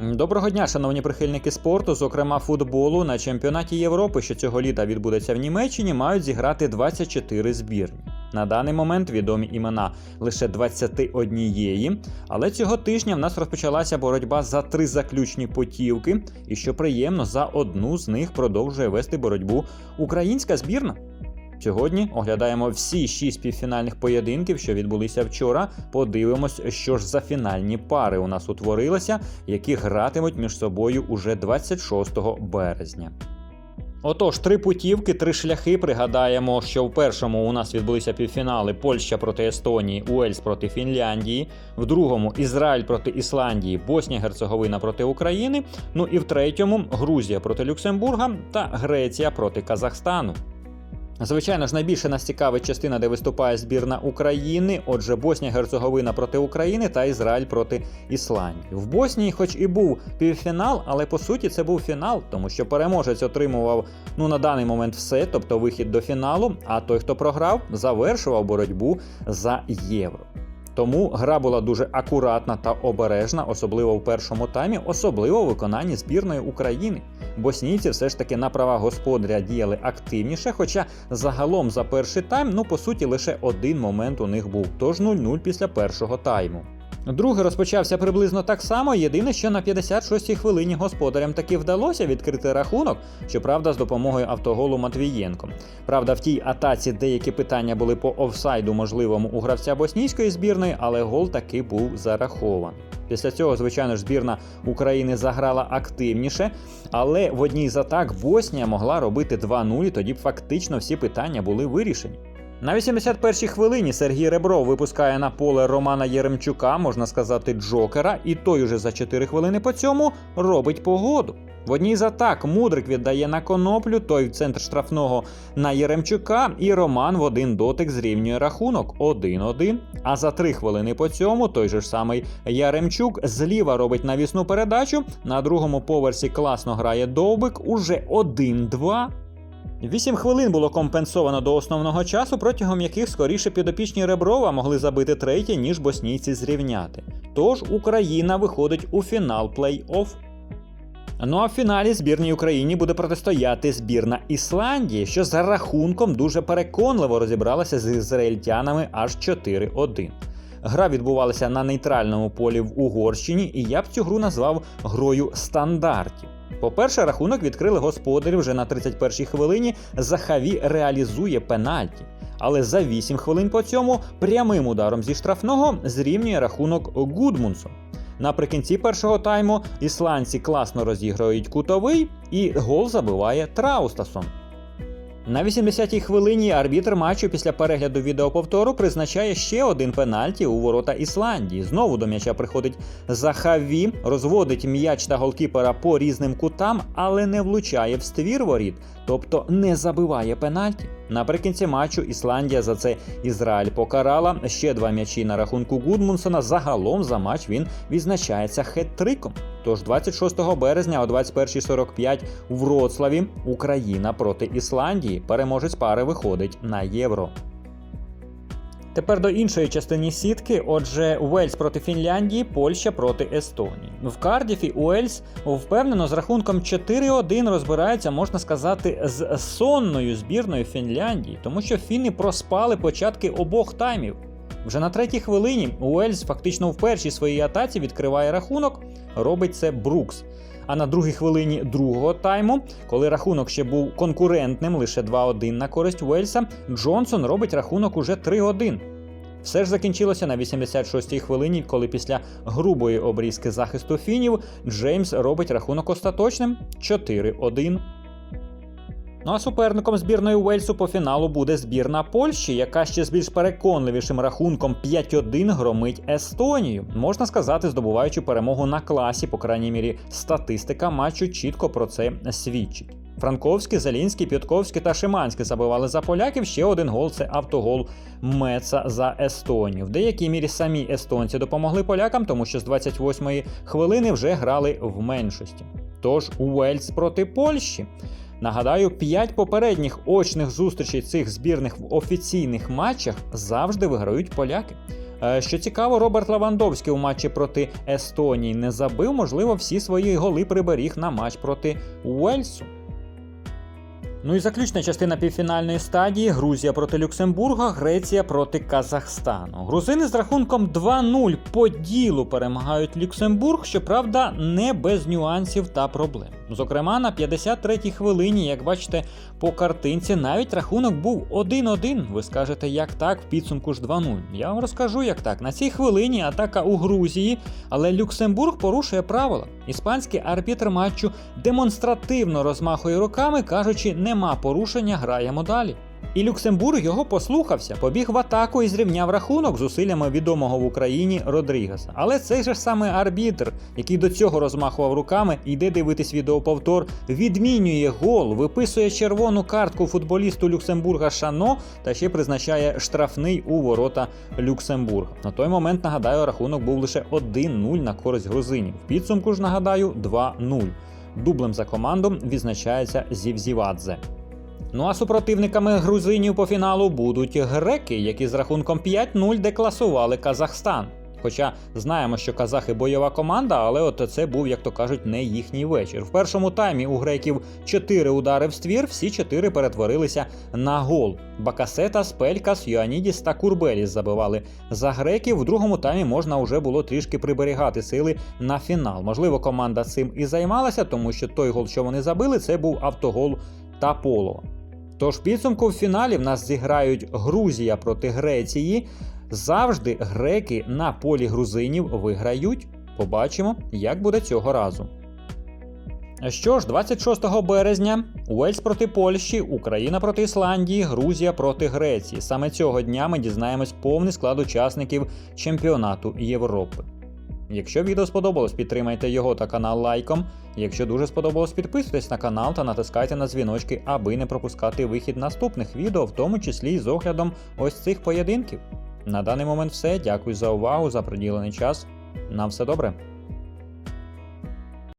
Доброго дня, шановні прихильники спорту, зокрема футболу. На чемпіонаті Європи, що цього літа відбудеться в Німеччині, мають зіграти 24 збірні. На даний момент відомі імена лише 21, але цього тижня в нас розпочалася боротьба за три заключні потівки, і що приємно, за одну з них продовжує вести боротьбу українська збірна. Сьогодні оглядаємо всі шість півфінальних поєдинків, що відбулися вчора. Подивимось, що ж за фінальні пари у нас утворилися, які гратимуть між собою уже 26 березня. Отож, три путівки, три шляхи. Пригадаємо, що в першому у нас відбулися півфінали Польща проти Естонії, Уельс проти Фінляндії, в другому Ізраїль проти Ісландії, Боснія Герцеговина проти України. Ну і в третьому Грузія проти Люксембурга та Греція проти Казахстану. Звичайно ж, найбільше нас цікавить частина, де виступає збірна України. Отже, Боснія Герцеговина проти України та Ізраїль проти Ісландії. В Боснії, хоч і був півфінал, але по суті це був фінал, тому що переможець отримував ну на даний момент все, тобто вихід до фіналу. А той, хто програв, завершував боротьбу за євро. Тому гра була дуже акуратна та обережна, особливо в першому таймі, особливо в виконанні збірної України. Боснійці все ж таки на права господаря діяли активніше, хоча загалом за перший тайм, ну по суті, лише один момент у них був, тож 0-0 після першого тайму. Другий розпочався приблизно так само. Єдине, що на 56-й хвилині господарям таки вдалося відкрити рахунок, щоправда, з допомогою автоголу Матвієнко. Правда, в тій атаці деякі питання були по офсайду можливому у гравця боснійської збірної, але гол таки був зарахований. Після цього, звичайно ж, збірна України заграла активніше, але в одній з атак Боснія могла робити 2-0, і тоді б фактично всі питання були вирішені. На 81-й хвилині Сергій Ребров випускає на поле Романа Єремчука, можна сказати, Джокера, і той уже за 4 хвилини по цьому робить погоду. В одній з атак Мудрик віддає на коноплю, той в центр штрафного на Єремчука, і Роман в один дотик зрівнює рахунок 1-1. А за 3 хвилини по цьому той же ж самий Яремчук зліва робить навісну передачу. На другому поверсі класно грає Довбик, уже 1-2. Вісім хвилин було компенсовано до основного часу, протягом яких скоріше підопічні Реброва могли забити третє, ніж боснійці зрівняти. Тож Україна виходить у фінал плей-офф. Ну а в фіналі збірній Україні буде протистояти збірна Ісландії, що за рахунком дуже переконливо розібралася з ізраїльтянами аж 4-1. Гра відбувалася на нейтральному полі в Угорщині, і я б цю гру назвав грою стандартів. По-перше, рахунок відкрили господарі вже на 31-й хвилині. Захаві реалізує пенальті. Але за 8 хвилин по цьому прямим ударом зі штрафного зрівнює рахунок Гудмунсон. Наприкінці першого тайму ісландці класно розіграють кутовий, і гол забиває Траустасон. На 80-й хвилині арбітр матчу після перегляду відеоповтору призначає ще один пенальті у ворота Ісландії. Знову до м'яча приходить Захаві, розводить м'яч та голкіпера по різним кутам, але не влучає в ствір воріт, тобто не забиває пенальті. Наприкінці матчу Ісландія за це Ізраїль покарала ще два м'ячі на рахунку Гудмунсона. Загалом за матч він відзначається хет-триком. Тож 26 березня о 21.45 у Вроцлаві Україна проти Ісландії. Переможець пари виходить на євро. Тепер до іншої частини сітки. Отже, Уельс проти Фінляндії, Польща проти Естонії. В Кардіфі Уельс впевнено з рахунком 4-1 розбирається, можна сказати, з сонною збірною Фінляндії, тому що фіни проспали початки обох таймів. Вже на третій хвилині Уельс фактично в першій своїй атаці відкриває рахунок, робить це Брукс. А на другій хвилині другого тайму, коли рахунок ще був конкурентним, лише 2-1 на користь Уельса, Джонсон робить рахунок уже 3-1. Все ж закінчилося на 86-й хвилині, коли після грубої обрізки захисту фінів Джеймс робить рахунок остаточним 4-1. Ну а суперником збірної Уельсу по фіналу буде збірна Польщі, яка ще з більш переконливішим рахунком 5-1 громить Естонію. Можна сказати, здобуваючи перемогу на класі, по крайній мірі, статистика матчу чітко про це свідчить. Франковський, Залінський, П'ятковський та Шиманський забивали за поляків. Ще один гол це автогол Меца за Естонію. В деякій мірі самі естонці допомогли полякам, тому що з 28-ї хвилини вже грали в меншості. Тож Уельс проти Польщі. Нагадаю, п'ять попередніх очних зустрічей цих збірних в офіційних матчах завжди виграють поляки. Е, Що цікаво, Роберт Лавандовський у матчі проти Естонії не забив, можливо, всі свої голи приберіг на матч проти Уельсу. Ну і заключна частина півфінальної стадії: Грузія проти Люксембурга, Греція проти Казахстану. Грузини з рахунком 2-0 по ділу перемагають Люксембург, щоправда, не без нюансів та проблем. Зокрема, на 53-й хвилині, як бачите по картинці, навіть рахунок був 1-1. Ви скажете, як так, в підсумку ж 2-0. Я вам розкажу, як так. На цій хвилині атака у Грузії, але Люксембург порушує правила. Іспанський арбітр матчу демонстративно розмахує руками, кажучи, нема порушення, граємо далі. І Люксембург його послухався, побіг в атаку і зрівняв рахунок зусиллями відомого в Україні Родрігеса. Але цей же саме арбітр, який до цього розмахував руками, йде дивитись відеоповтор, відмінює гол, виписує червону картку футболісту Люксембурга Шано та ще призначає штрафний у ворота Люксембурга. На той момент нагадаю, рахунок був лише 1-0 на користь грузинів. В підсумку ж нагадаю 2-0. Дублем за команду відзначається Зівзівадзе. Ну а супротивниками грузинів по фіналу будуть греки, які з рахунком 5-0 декласували Казахстан. Хоча знаємо, що казахи бойова команда, але от це був, як то кажуть, не їхній вечір. В першому таймі у греків 4 удари в ствір, всі 4 перетворилися на гол. Бакасета, Спелькас, Йоанідіс та Курбеліс забивали за греків. В другому таймі можна вже було трішки приберігати сили на фінал. Можливо, команда цим і займалася, тому що той гол, що вони забили, це був автогол та поло. Тож підсумку в фіналі в нас зіграють Грузія проти Греції. Завжди греки на полі грузинів виграють. Побачимо, як буде цього разу. Що ж, 26 березня Уельс проти Польщі, Україна проти Ісландії, Грузія проти Греції. Саме цього дня ми дізнаємось повний склад учасників чемпіонату Європи. Якщо відео сподобалось, підтримайте його та канал лайком. Якщо дуже сподобалось, підписуйтесь на канал та натискайте на дзвіночки, аби не пропускати вихід наступних відео, в тому числі і з оглядом ось цих поєдинків. На даний момент все. Дякую за увагу, за приділений час. На все добре.